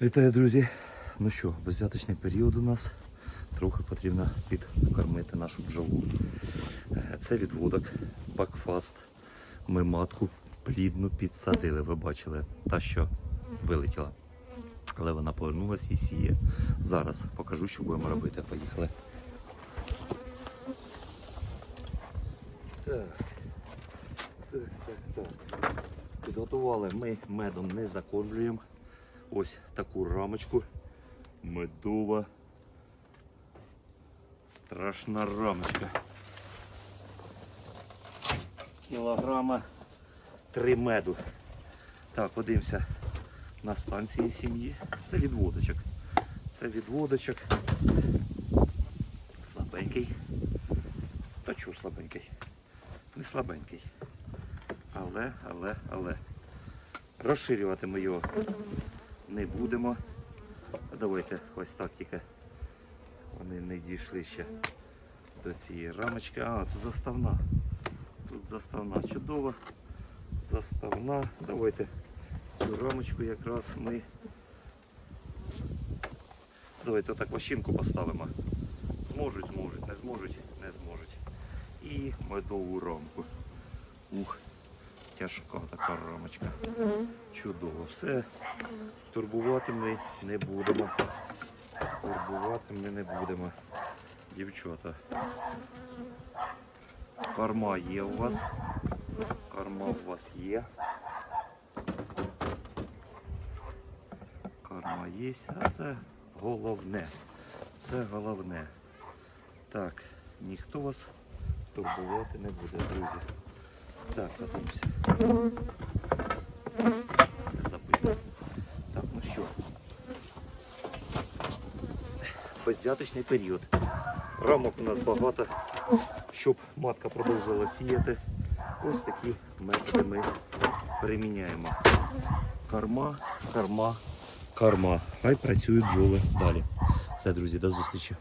Вітаю, друзі! Ну що, беззяточний період у нас. Трохи потрібно підкормити нашу бджолу. Е, Це відводок, бакфаст. Ми матку плідну підсадили. Ви бачили, та що вилетіла. Але вона повернулася і сіє. Зараз покажу, що будемо робити. Поїхали. Так. Так, так, так. Підготували ми медом не закормлюємо. Ось таку рамочку. Медова. Страшна рамочка. Кілограма три меду. Так, подивимося на станції сім'ї. Це відводочок. Це відводочок. Слабенький. Та чого слабенький? Не слабенький. Але, але, але. Розширювати ми його не будемо. Давайте ось так тільки. Вони не дійшли ще до цієї рамочки. А, тут заставна. Тут заставна чудова. Заставна. Давайте цю рамочку якраз ми. Давайте отак вощинку поставимо. Зможуть, зможуть, не зможуть, не зможуть. І медову рамку. Ух, тяжка така рамочка. Чудово. Все. Турбувати ми не будемо. Турбувати ми не будемо. Дівчата. Корма є у вас. Корма у вас є. Корма є, а це головне. Це головне. Так, ніхто вас турбувати не буде, друзі. Так, подивимося. Все забито. Так, ну що. Беззяточний період. Рамок у нас багато, щоб матка продовжувала сіяти. Ось такі методи ми приміняємо. Карма, карма, карма. Хай працюють бджоли далі. Все, друзі, до зустрічі.